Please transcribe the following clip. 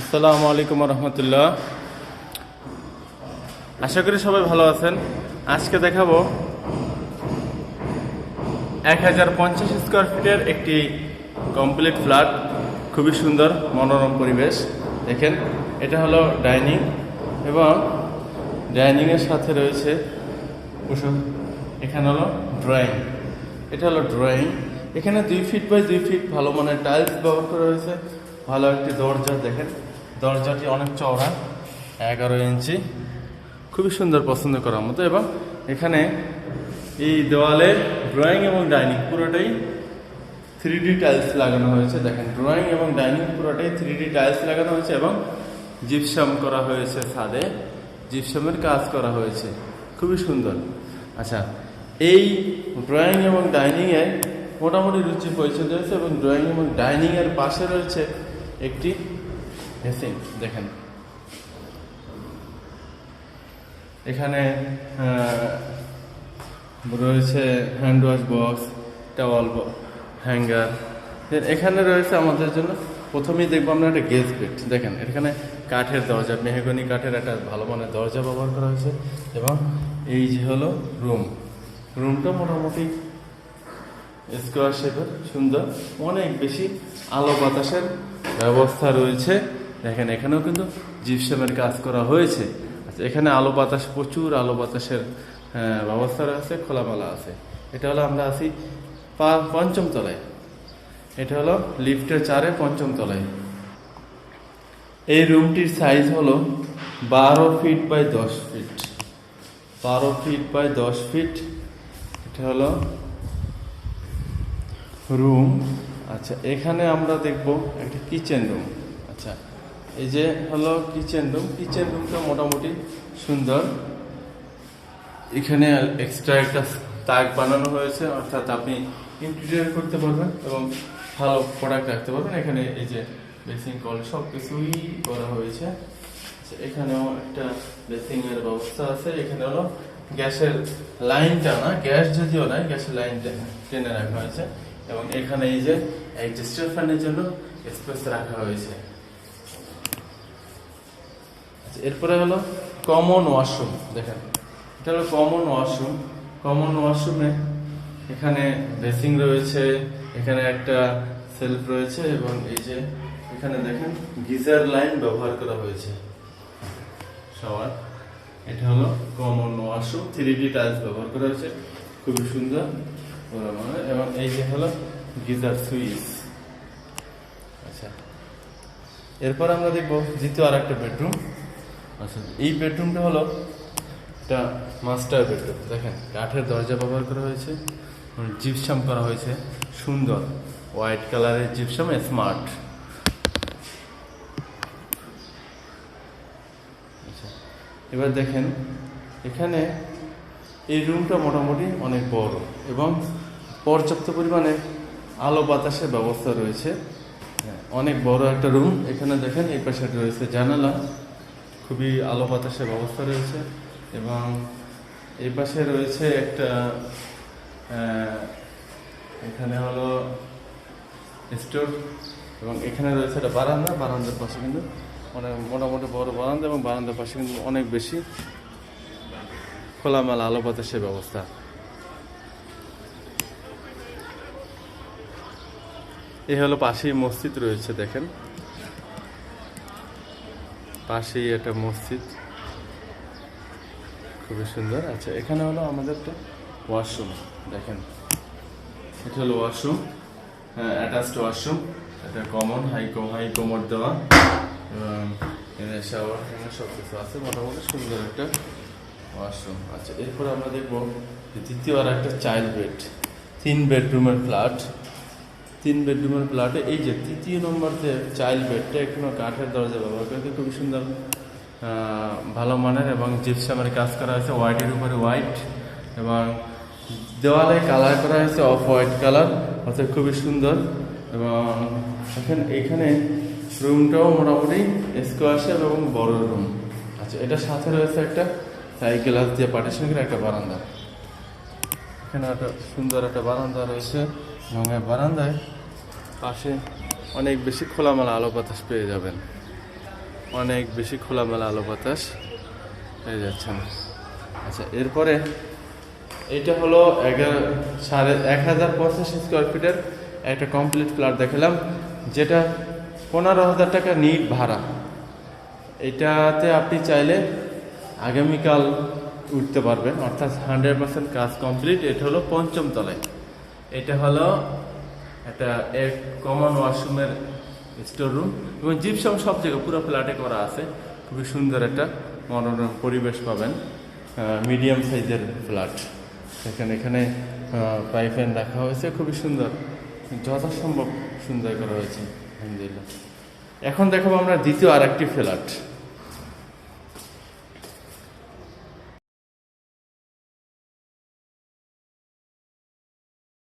আসসালামু আলাইকুম রহমতুল্লাহ আশা করি সবাই ভালো আছেন। আজকে দেখাবো এক হাজার পঞ্চাশ স্কোয়ার ফিটের একটি কমপ্লিট ফ্ল্যাট। খুবই সুন্দর, মনোরম পরিবেশ। দেখেন, এটা হলো ডাইনিং এবং ডাইনিংয়ের সাথে রয়েছে এখানে হলো ড্রয়িং। এটা হলো ড্রয়িং। এখানে দুই ফিট বাই দুই ফিট ভালো মানের টাইলস ব্যবহার করা হয়েছে। ভালো একটি দরজা দেখেন। দরজাটি অনেক চওড়া, এগারো ইঞ্চি। খুবই সুন্দর পছন্দ করার মতো। এবং এখানে এই দেওয়ালে ড্রয়িং এবং ডাইনিং পুরোটাই থ্রি ডি টাইলস লাগানো হয়েছে। দেখেন ড্রয়িং এবং ডাইনিং পুরোটাই থ্রি ডি টাইলস লাগানো হয়েছে এবং জিপসাম করা হয়েছে ছাদে। জিপসামের কাজ করা হয়েছে। খুবই সুন্দর। আচ্ছা এই ড্রয়িং এবং ডাইনিংয়ে মোটামুটি রুচি পরিচয় রয়েছে এবং ড্রয়িং এবং ডাইনিংয়ের পাশে রয়েছে একটি ড্রেসিং দেখেন। এখানে রয়েছে hand wash box towel hanger এখানে রয়েছে আমাদের জন্য, প্রথমেই দেখব আমরা একটা গেজ বেড দেখেন, এখানে কাঠের দরজা, মেহগনি কাঠের একটা ভালো মানের দরজা ব্যবহার করা হয়েছে। এবং এই যে হলো রুম রুমটা মোটামুটি স্কোয়ার শেপের সুন্দর অনেক বেশি আলো বাতাসের ব্যবস্থা রয়েছে। দেখেন, এখানেও কিন্তু জিপসামের কাজ করা হয়েছে। আচ্ছা এখানে আলো বাতাস, প্রচুর আলো বাতাসের ব্যবস্থা রয়েছে, খোলামেলা আছে। এটা হলো আমরা আছি পঞ্চম তলায়। এটা হলো লিফটের চারে পঞ্চম তলায়। এই রুমটির সাইজ হলো বারো ফিট বাই দশ ফিট। বারো ফিট বাই দশ ফিট। এটা হলো রুম। আচ্ছা এখানে আমরা দেখব একটা কিচেন রুম। আচ্ছা এই যে হলো কিচেন রুম। কিচেন রুমটা মোটামুটি সুন্দর। এখানে এক্সট্রা একটা তাক বানানো হয়েছে অর্থাৎ আপনি ইন্টেরিয়ার করতে পারবেন এবং ভালো প্রোডাক্ট রাখতে পারবেন। এখানে এই যে বেসিং কল সব কিছুই করা হয়েছে। আচ্ছা, এখানেও একটা বেসিং এর ব্যবস্থা আছে। এখানে হলো গ্যাসের লাইনটা না গ্যাস যদিও নাই গ্যাসের লাইনটা টেনে রাখা হয়েছে। এবং এখানে এই যে অ্যাডজাস্টার ফ্যানের জন্য স্পেস রাখা হয়েছে। আচ্ছা, এরপরে হলো কমন ওয়াশরুম দেখেন। এটা হলো কমন ওয়াশরুম। কমন ওয়াশরুমে এখানে ড্রেসিং রয়েছে এখানে একটা সেলফ রয়েছে এবং এই যে এখানে দেখেন গিজার লাইন ব্যবহার করা হয়েছে। সবার। এটা হলো common washroom three D tiles ব্যবহার করা হয়েছে। খুবই সুন্দর। এবং এই যে হলো গিজার সুইচ। আচ্ছা। এরপর আমরা দেখব দ্বিতীয় আর একটা বেডরুম। আচ্ছা এই বেডরুমটা হলো এটা মাস্টার বেডরুম। দেখেন, কাঠের দরজা ব্যবহার করা হয়েছে জিপসাম করা হয়েছে। সুন্দর। হোয়াইট কালারের জিপসাম স্মার্ট আচ্ছা এবার দেখেন, এখানে এই রুমটা মোটামুটি অনেক বড়। এবং পর্যাপ্ত পরিমাণে আলো বাতাসের ব্যবস্থা রয়েছে। অনেক বড় একটা রুম এখানে দেখেন এই পাশে রয়েছে জানালা। খুবই আলো বাতাসের ব্যবস্থা রয়েছে এবং এই পাশে রয়েছে একটা এখানে হলো স্টোর এবং এখানে রয়েছে একটা বারান্দা। বারান্দার পাশে কিন্তু অনেক মোটামুটি বড় বারান্দা এবং বারান্দার পাশে কিন্তু অনেক বেশি খোলামেলা আলো বাতাসের ব্যবস্থা। এই হলো পাশেই মসজিদ রয়েছে, দেখেন। পাশেই একটা মসজিদ। খুবই সুন্দর। আচ্ছা এখানে হলো আমাদের একটা ওয়াশরুম, দেখেন। এটা হলো ওয়াশরুম। Attached washroom. এটা কমন হাই হাই কোমর দেওয়া। এখানে শাওয়ার এখানে সব কিছু আছে। মোটামুটি সুন্দর একটা ওয়াশরুম। আচ্ছা এরপর আমরা দেখব দ্বিতীয় আর একটা চাইল্ড বেড, তিন বেডরুমের ফ্ল্যাট। তিন বেডরুমের ফ্ল্যাটে এই যে তৃতীয় নম্বর যে চাইল্ড বেডটা এখনও কাঠের দরজা ব্যবহার করে খুবই সুন্দর ভালো মানের এবং জিপসামের কাজ করা হয়েছে হোয়াইটের উপরে হোয়াইট এবং দেওয়ালে কালার করা হয়েছে অফ হোয়াইট কালার অর্থাৎ খুবই সুন্দর এবং এখানে এখানে রুমটাও মোটামুটি স্কোয়ার শেপ এবং বড় রুম আচ্ছা এটার সাথে রয়েছে একটা সাইকেল গ্লাস দিয়ে পার্টিশন করে একটা বারান্দা। এখানে একটা সুন্দর একটা বারান্দা রয়েছে। এই বারান্দায় পাশে অনেক বেশি খোলামেলা আলো বাতাস পেয়ে যাবেন। অনেক বেশি খোলামেলা আলো বাতাস পেয়ে যাচ্ছেন। আচ্ছা এরপরে এটা হলো এগারো, সাড়ে এক হাজার পঁচাশি স্কোয়ার ফিটের একটা কমপ্লিট ফ্ল্যাট দেখালাম, যেটা পনেরো হাজার টাকা নিট ভাড়া। এটাতে আপনি চাইলে আগামীকাল উঠতে পারবেন, অর্থাৎ হান্ড্রেড পার্সেন্ট কাজ কমপ্লিট এটা হলো পঞ্চম তলায়। এটা হলো একটা এক কমন ওয়াশরুমের স্টোর রুম এবং জিপসাম সব জায়গায়, পুরো ফ্ল্যাটে করা আছে। খুবই সুন্দর একটা মনোরম পরিবেশ পাবেন মিডিয়াম সাইজের ফ্ল্যাট এখানে এখানে পাইপেন রাখা হয়েছে, খুবই সুন্দর। যথাসম্ভব সুন্দর করা হয়েছে, আলহামদুলিল্লাহ। এখন দেখাবো আমরা দ্বিতীয় আর একটি ফ্ল্যাট